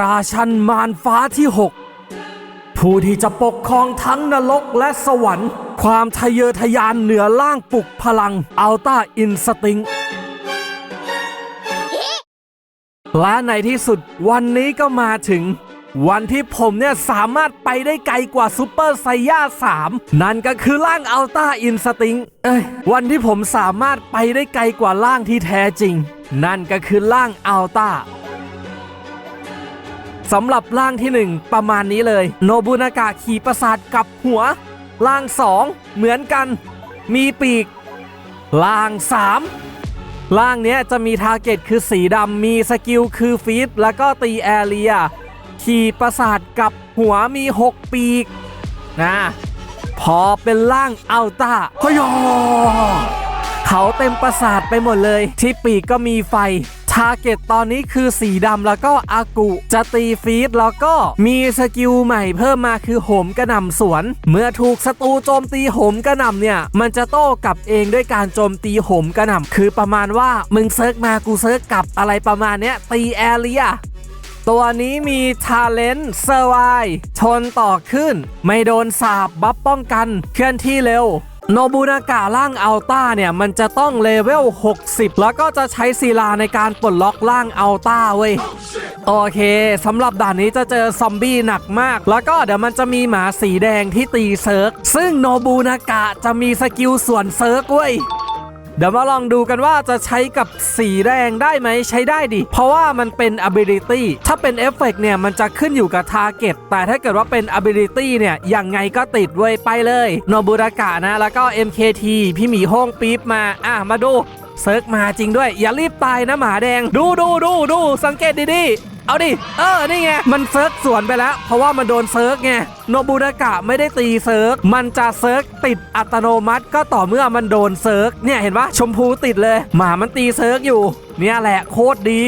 ราชันมารฟ้าที่6ผู้ที่จะปกครองทั้งนรกและสวรรค์ ความทะเยอทะยานเหนือล่างปลุกพลังอัลต้าอินสติงและในที่สุดวันนี้ก็มาถึง วันที่ผมเนี่ยสามารถไปได้ไกลกว่าซูเปอร์ไซย่า3 นั่นก็คือร่างอัลต้าอินสติงเอ้ยวันที่ผมสามารถไปได้ไกลกว่าร่างที่แท้จริง นั่นก็คือร่างอัลต้า สำหรับร่างที่หนึ่งประมาณนี้เลย โนบุนากะขี่ประสาทกับหัว ร่างสองเหมือนกัน มีปีก ร่างสามร่างเนี้ยจะมีทาร์เก็ตคือสีดำมีสกิลคือฟีดแล้วก็ตีแอเรีย ขี่ประสาทกับหัวมี 6 ปีกนะพอเป็นร่างอัลต้าฮยอเขาเต็มประสาทไปหมดเลย ที่ปีกก็มีไฟ ทาร์เก็ตตอนนี้คือสีดำแล้วก็อากุจะตีฟีดแล้วก็มีสกิลใหม่เพิ่มมาคือโหมกระหน่ำสวน เมื่อถูกศัตรูโจมตีโหมกระหน่ำเนี่ย มันจะโต้กลับเองด้วยการโจมตีโหมกระหน่ำคือประมาณว่ามึงเซิร์กมากูเซิร์กกลับอะไรประมาณเนี้ยตีแอเรียตัวนี้มีทาเลนต์เซอร์ไวชนต่อขึ้น ไม่โดนสาบบัฟป้องกัน เคลื่อนที่เร็ว โนบูนากะร่างอัลต้าเนี่ย มันจะต้องเลเวล 60 แล้วก็จะใช้ศิลาในการปลดล็อกร่างอัลต้าเว้ย โอเคสำหรับด่านนี้จะเจอซอมบี้หนักมาก แล้วก็เดี๋ยวมันจะมีหมาสีแดงที่ตีเซิร์ก ซึ่งโนบูนากะจะมีสกิลส่วนเซิร์กเว้ย เดี๋ยวมาลองดูกันว่าจะใช้กับสีแดงได้ไหมใช้ได้ดิ เพราะว่ามันเป็น ability ถ้าเป็นเอฟเฟกเนี่ยมันจะขึ้นอยู่กับ target แต่ถ้าเกิดว่าเป็น ability เนี่ยยังไงก็ติดเว้ยไปเลยโนบุรากะนะแล้วก็ MKT พี่หมีห้องปี๊บมาอะมาดูเซิร์กมาจริงด้วย อย่ารีบตายนะหมาแดง ดูดูดูดูสังเกตดีๆ เอาดิ เออ นี่ไง มันเซิร์กสวนไปแล้ว เพราะว่ามันโดนเซิร์กไง โนบุรากะไม่ได้ตีเซิร์ก มันจะเซิร์กติดอัตโนมัติก็ต่อเมื่อมันโดนเซิร์ก เนี่ยเห็นปะชมพูติดเลย หมามันตีเซิร์กอยู่ เนี่ยแหละโคตรดี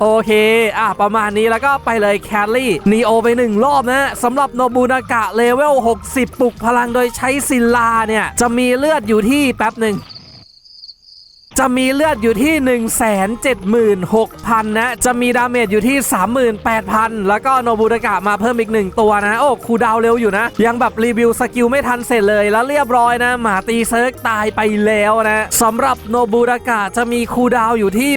โอเค อะ ประมาณนี้แล้วก็ไปเลยแคลรี่นีโอไปหนึ่งรอบนะสำหรับโนบูนากะเลเวล 60 ปลุกพลังโดยใช้ซิลาเนี่ย จะมีเลือดอยู่ที่แป๊บหนึ่ง จะมีเลือดอยู่ที่ 176,000 นะ จะมีดาเมจอยู่ที่ 38,000 แล้วก็โนบุรากะมาเพิ่มอีกหนึ่งตัวนะ โอ้คูดาวเร็วอยู่นะ ยังแบบรีวิวสกิลไม่ทันเสร็จเลยแล้วเรียบร้อยนะ หมาตีเซิร์กตายไปแล้วนะสำหรับโนบุรากะจะมีคูดาวอยู่ที่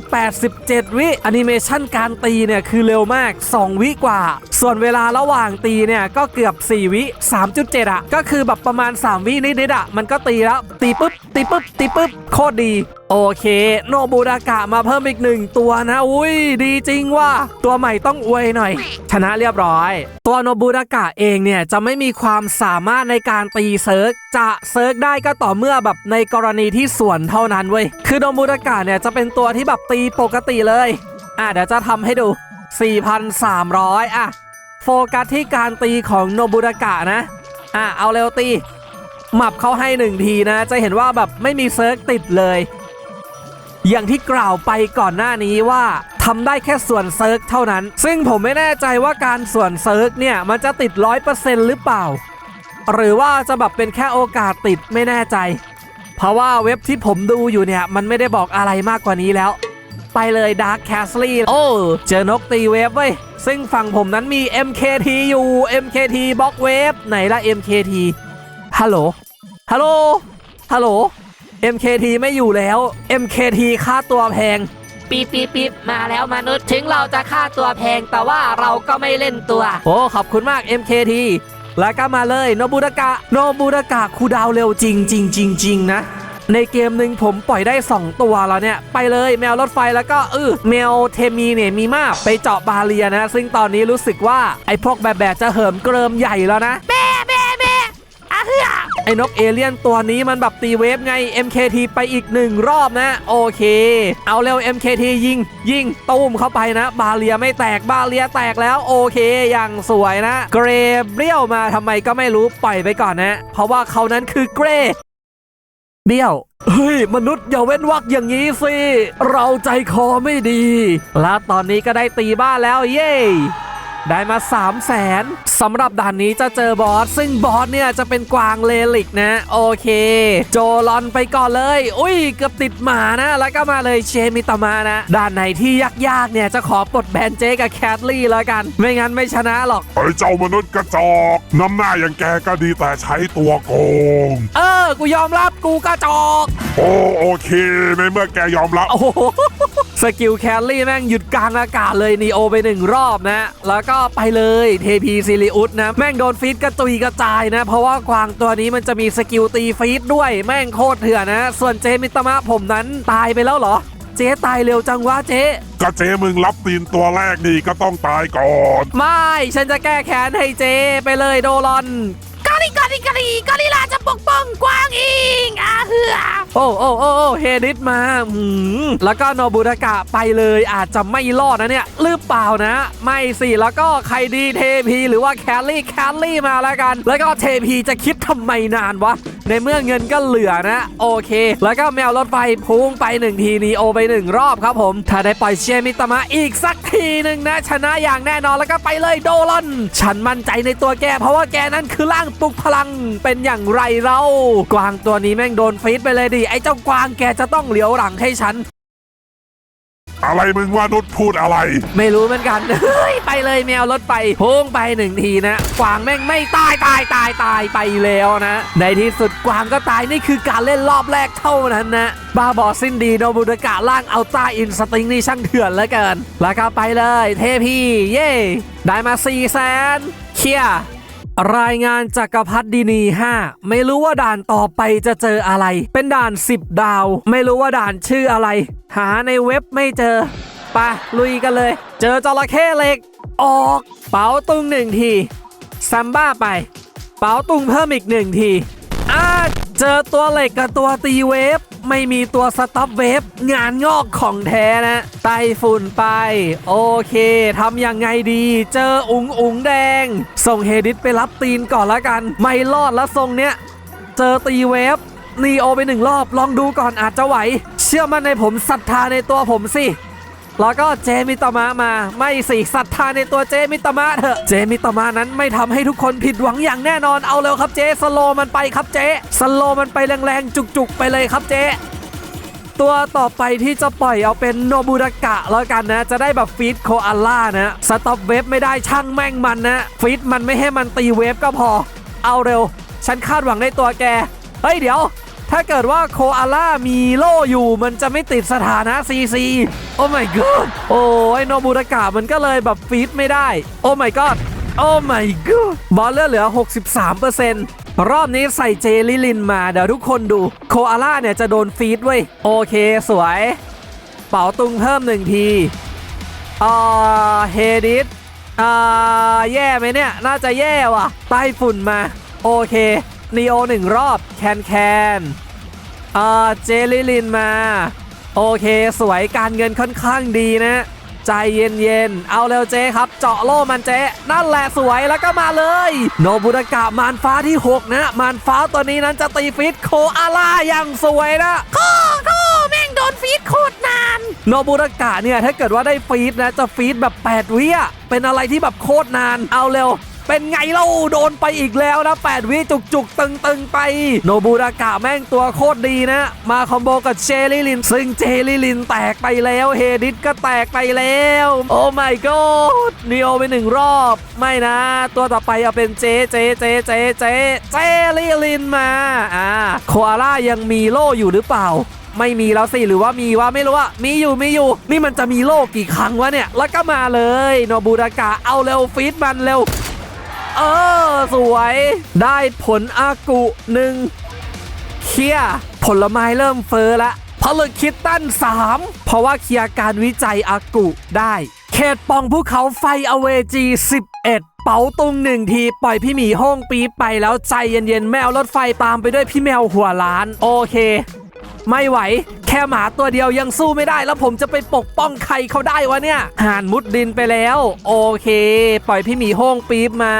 87 วิอนิเมชันการตีเนี่ยคือเร็วมาก 2 วิกว่า ส่วนเวลาระหว่างตีเนี่ยก็เกือบ 4 วิ 3.7 อะ ก็คือแบบประมาณ 3 วินิดๆอะมันก็ตีแล้วตีปุ๊บตีปุ๊บตีปุ๊บโคตรดี โอเค โนบูรากะมาเพิ่มอีกหนึ่งตัวนะ อุ้ย ดีจริงว่า ตัวใหม่ต้องอวยหน่อย ชนะเรียบร้อย ตัวโนบูรากะเองเนี่ยจะไม่มีความสามารถในการตีเซิร์กจะเซิร์กได้ก็ต่อเมื่อแบบในกรณีที่ส่วนเท่านั้นเว้ย คือโนบูรากะเนี่ยจะเป็นตัวที่แบบตีปกติเลย อะเดี๋ยวจะทำให้ดู 4,300 อะ โฟกัสที่การตีของโนบุรากะนะ อะเอาเร็วตีหมับเขาให้หนึ่งทีนะ จะเห็นว่าแบบไม่มีเซิร์กติดเลย อย่างที่กล่าวไปก่อนหน้านี้ว่าทำได้แค่ส่วนเซิร์กเท่านั้น ซึ่งผมไม่แน่ใจว่าการส่วนเซิร์กเนี่ย มันจะติด100%หรือเปล่า หรือว่าจะแบบเป็นแค่โอกาสติดไม่แน่ใจ เพราะว่าเว็บที่ผมดูอยู่เนี่ย มันไม่ได้บอกอะไรมากกว่านี้แล้ว ไปเลย Dark Castle โอ้ เจอนกตีเวฟเว้ย ซึ่งฝั่งผมนั้นมี MKT อยู่ MKT บล็อกเวฟไหนละ MKT ฮัลโหลฮัลโหลฮัลโหล MKT ไม่อยู่แล้ว MKT ค่าตัวแพงปีบปีบปีบมาแล้วมนุษย์ถึงเราจะค่าตัวแพงแต่ว่าเราก็ไม่เล่นตัว โอ้ขอบคุณมาก MKT แล้วก็มาเลยโนบุรากะโนบุรากะคูลดาวน์เร็วจริงจริงจริงจริงนะ ในเกมหนึ่งผมปล่อยได้ 2 ตัวแล้วเนี่ย ไปเลยแมวรถไฟแล้วก็เออแมวเทมีเนี่ยมีมากไปเจาะบาเลียนะ ซึ่งตอนนี้รู้สึกว่าไอ้พวกแบบแบบจะเหิมเกริมใหญ่แล้วนะแม่แม่แม่อะเฮือไอ้นกเอเลี่ยนตัวนี้มันแบบตีเวฟไง MKT ไปอีกหนึ่งรอบนะ โอเค เอาเร็ว MKT ยิง ยิงตูมเข้าไปนะ บาเลียไม่แตกบาเลียแตกแล้วโอเคอย่างสวยนะ เกรเบี้ยวมาทำไมก็ไม่รู้ปล่อยไปก่อนนะ เพราะว่าเขานั้นคือเกรเบี้ยวเฮ้ย มนุษย์อย่าเว้นวักอย่างนี้สิ เราใจคอไม่ดี และตอนนี้ก็ได้ตีบ้านแล้วเย้ ได้มา 3 0 0แสนสำหรับด่านนี้จะเจอบอส ซึ่งบอสเนี่ยจะเป็นกวางเลลิกนะ โอเค โจลอนไปก่อนเลย อุ้ย เกือบติดหมานะ แล้วก็มาเลยเชมิตามานะ ด่านไหนที่ยากๆเนี่ยจะขอปลดแบนเจกับแคทลี่แล้วกัน ไม่งั้นไม่ชนะหรอก ไอ้เจ้ามนุษย์กระจอก น้ำหน้าอย่างแกก็ดีแต่ใช้ตัวโกง เออ กูยอมรับ กูกระจอก โอโอเคในเมื่อแกยอมรับโอ้โหสกิลแคลรี่แม่งหยุดกลางอากาศเลยนีโอไปหนึ่งรอบนะ แล้วก็ไปเลยเทพีซิลิอุสนะ แม่งโดนฟีดกระจุยกระจายนะ เพราะว่ากวางตัวนี้มันจะมีสกิลตีฟีดด้วยแม่งโคตรเถื่อนนะ ส่วนเจมิตามะผมนั้นตายไปแล้วเหรอ เจ๊ตายเร็วจังวะเจ๊ก็เจมึงรับตีนตัวแรกนี่ก็ต้องตายก่อน ไม่ ฉันจะแก้แค้นให้เจ๊ไปเลยโดรอน กาลิกาลิกอริกาลิลาจะปกป้องกวางอิงอาเฮือโอ้โอ้โอ้โอ้เฮดิสมาหืมแล้วก็โนบุรากะไปเลยอาจจะไม่รอดนะเนี่ยหรือเปล่านะ ไม่สิแล้วก็ใครดีเทพีหรือว่าแคลรี่แคลรี่มาแล้วกัน แล้วก็เทพีจะคิดทำไมนานวะ ในเมื่อเงินก็เหลือนะ โอเค แล้วก็แมวรถไฟพุ่งไปหนึ่งทีนีโอไปหนึ่งรอบครับผม ถ้าได้ปล่อยเชมิตามะอีกสักทีหนึ่งนะ ชนะอย่างแน่นอนแล้วก็ไปเลยโดลอน ฉันมั่นใจในตัวแก เพราะว่าแกนั้นคือร่างปลุกพลังเป็นอย่างไรเรา กวางตัวนี้แม่งโดนฟีดไปเลยดิไอ้เจ้ากวางแกจะต้องเหลียวหลังให้ฉัน อะไรมึงว่านุษย์พูดอะไร ไม่รู้เหมือนกัน เฮ้ย ไปเลยแมวรถไฟพุ่งไปหนึ่งทีนะ กวางแม่งไม่ตายตายตายตายไปแล้วนะ ในที่สุดกวางก็ตายนี่คือการเล่นรอบแรกเท่านั้นนะ บ้าบอสิ้นดีโนบุดากะล่างเอาต้าอินสติงนี่ช่างเถื่อนเหลือเกิน แล้วก็ไปเลย เทพี เย่ได้มา4ี่แสนเคลีย รายงานจากรพรรดินี 5 ไม่รู้ว่าด่านต่อไปจะเจออะไร เป็นด่าน 10 ดาว ไม่รู้ว่าด่านชื่ออะไร หาในเว็บไม่เจอไปลุยกันเลย เจอจระเข้เหล็ก ออก เป๋าตุงหนึ่งทีซัมบ้าไป เป๋าตุงเพิ่มอีกหนึ่งทีอ่าเจอตัวเหล็กกับตัวตีเวฟ ไม่มีตัวสต็อปเวฟงานงอกของแท้นะไต้ฝุ่นไป โอเคทำยังไงดี เจออุ๋งอุ๋งแดง ส่งเฮดิสไปรับตีนก่อนละกัน ไม่รอดแล้วทรงเนี้ย เจอตีเวฟนีโอไปหนึ่งรอบลองดูก่อนอาจจะไหว เชื่อมั่นในผมศรัทธาในตัวผมสิ แล้วก็เจมิตามะมาไม่สิศรัทธาในตัวเจมิตามะเถอะเจมิตามะนั้นไม่ทำให้ทุกคนผิดหวังอย่างแน่นอนเอาเร็วครับเจสโลมันไปครับเจสโลมันไปแรงๆจุกๆ ไปเลยครับเจตัวต่อไปที่จะปล่อยเอาเป็นโนบุรากะแล้วกันนะ จะได้แบบฟีดโคอาล่านะสต็อปเวฟไม่ได้ช่างแม่งมันนะฟีดมันไม่ให้มันตีเวฟก็พอ เอาเร็ว ฉันคาดหวังในตัวแก เฮ้ยเดี๋ยว ถ้าเกิดว่าโคอาล่ามีโล่อยู่มันจะไม่ติดสถานะ CC โอ้ my god โอ้ยโนบุรากะมันก็เลยแบบฟีดไม่ได้ โอ้ my god โอ้ my god บอลเลือดเหลือ 63%รอบนี้ใส่เจลิลินมาเดี๋ยวทุกคนดูโคอาล่าเนี่ยจะโดนฟีดเว้ย โอเคสวย เป๋าตุงเพิ่มหนึ่งทีอ่าเฮดิสอ่าแย่ไหมเนี่ย น่าจะแย่ว่ะใต้ฝุ่นมา โอเค นีโอหนึ่งรอบ แคนแคนอ่าเจลิลินมา โอเค สวยการเงินค่อนข้างดีนะ ใจเย็นๆ เอาเร็วเจ๊ครับ เจาะโล่มันเจ๊ นั่นแหละสวยแล้วก็มาเลย โนบุรากะมารฟ้าที่ 6 นะ มารฟ้าตัวนี้นั้นจะตีฟิตโคอาล่าอย่างสวยนะโอ้โหแม่งโดนฟีดโคตรนาน โนบุรากะเนี่ย ถ้าเกิดว่าได้ฟีดนะ จะฟีดแบบ 8 วิอะเป็นอะไรที่แบบโคตรนาน เอาเร็ว เป็นไงเล่าโดนไปอีกแล้วนะ8วิจุกจุกตึงตึงไป โนบุรากะแม่งตัวโคตรดีนะ มาคอมโบกับเจลิลิน ซึ่งเจลิลินแตกไปแล้วเฮดิสก็แตกไปแล้ว โอ้ my god นีโอไปหนึ่งรอบ ไม่นะ ตัวต่อไปเอาเป็นเจเจเจเจเจเจลิลินมาอ่าโคอาล่ายังมีโล่อยู่หรือเปล่าไม่มีแล้วสิหรือว่ามีวะไม่รู้ว่ามีอยู่มีอยู่ นี่มันจะมีโลกกี่ครั้งวะเนี่ย แล้วก็มาเลย โนบูรากะเอาเร็วฟีดมันเร็ว เออ สวย ได้ผลอากุหนึ่งเคลียผลไม้เริ่มเฟอ้อละผลึกคิดตั้น 3 เพราะว่าเคลียร์การวิจัยอากุได้ เขตปองภูเขาไฟอเวจี 11เป๋าตุงหนึ่งทีปล่อยพี่หมีห้องปีไปแล้วใจเย็นๆแมวรถไฟตามไปด้วยพี่แมวหัวล้าน โอเค ไม่ไหว แค่หมาตัวเดียวยังสู้ไม่ได้ แล้วผมจะไปปกป้องใครเขาได้วะเนี่ยห่านมุดดินไปแล้ว โอเค ปล่อยพี่หมีโห้องปี๊บมา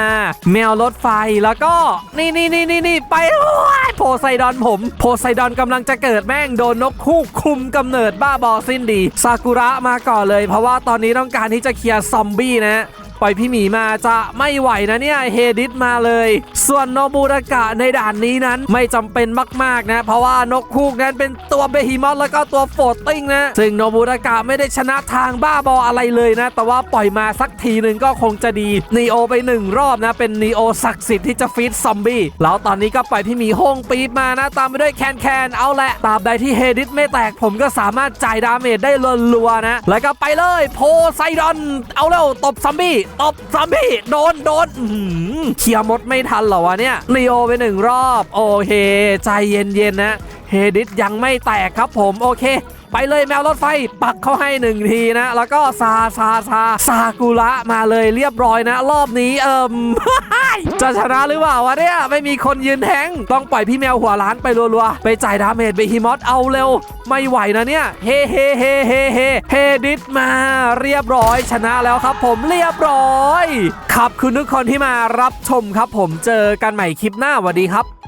แมวรถไฟแล้วก็ นี่นี่นี่นี่นี่ไปโอ้ยโพไซดอนผม โพไซดอนกำลังจะเกิดแม่งโดนนกคู่คุมกำเนิดบ้าบอสิ้นดีซากุระมาก่อนเลย เพราะว่าตอนนี้ต้องการที่จะเคลียร์ซอมบี้นะ ปล่อยพี่หมีมาจะไม่ไหวนะเนี่ยเฮดิสมาเลย ส่วนโนบูรากะในด่านนี้นั้นไม่จำเป็นมากๆนะ เพราะว่านกคูกนั้นเป็นตัวเบฮิมอสแล้วก็ตัวโฟตติ้งนะ ซึ่งโนบูรากะไม่ได้ชนะทางบ้าบออะไรเลยนะ แต่ว่าปล่อยมาสักทีหนึ่งก็คงจะดีนีโอไปหนึ่งรอบนะ เป็นนีโอศักดิ์สิทธิ์ที่จะฟีดซอมบี้แล้วตอนนี้ก็ปล่อยพี่หมีห้องปี๊บมานะ ตามไปด้วยแคนแคนเอาแหละตาบใดที่เฮดิสไม่แตกผมก็สามารถจ่ายดาเมจได้รัวๆนะ แล้วก็ไปเลยโพไซดอน เอาเร็วตบซอมบี้ตบซัมพี่โดนโดนเคลียร์มดไม่ทันเหรอวะเนี่ยนีโอไปหนึ่งรอบ โอเค ใจเย็นๆนะ เฮดิสยังไม่แตกครับผมโอเค ไปเลยแมวรถไฟปักเข้าให้หนึ่งทีนะ แล้วก็ซาซาซาซากุระมาเลยเรียบร้อยนะ รอบนี้เอิมจะชนะหรือเปล่าวะเนี่ยไม่มีคนยืนแทงต้องปล่อยพี่แมวหัวล้านไปรัวๆ ไปจ่ายดาเมจไปฮิมอสเอาเร็ว ไม่ไหวนะเนี่ย เฮเฮเฮเฮเฮเฮดิสมาเรียบร้อย ชนะแล้วครับผมเรียบร้อย ครับคุณทุกคนที่มารับชมครับผมเจอกันใหม่คลิปหน้าสวัสดีครับ